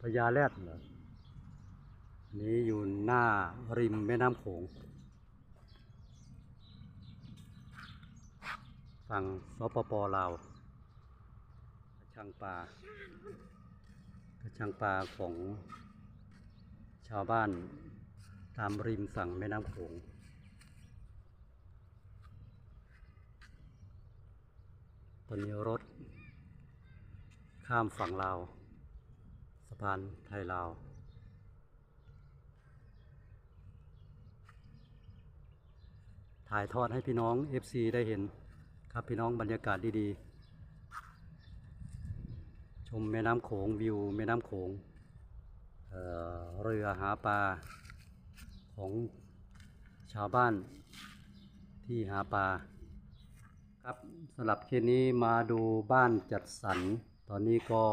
พญาแรดเหรอนี่อยู่หน้าริมแม่น้ำโขง ฝั่งสปปลาวกระชังปลากระชังปลาของชาวบ้านตามริมฝั่งแม่น้ำโขงตอนนี้รถข้ามฝั่งลาว พานไทยลาว ถ่ายทอดให้พี่น้อง FC ได้เห็นครับพี่น้องบรรยากาศดีๆ ชมแม่น้ำโขงวิวแม่น้ำโขงเเรือหาปลาของชาวบ้านที่หาปลาครับสำหรับเคสนี้มาดูบ้านจัดสรร ตอนนี้ก็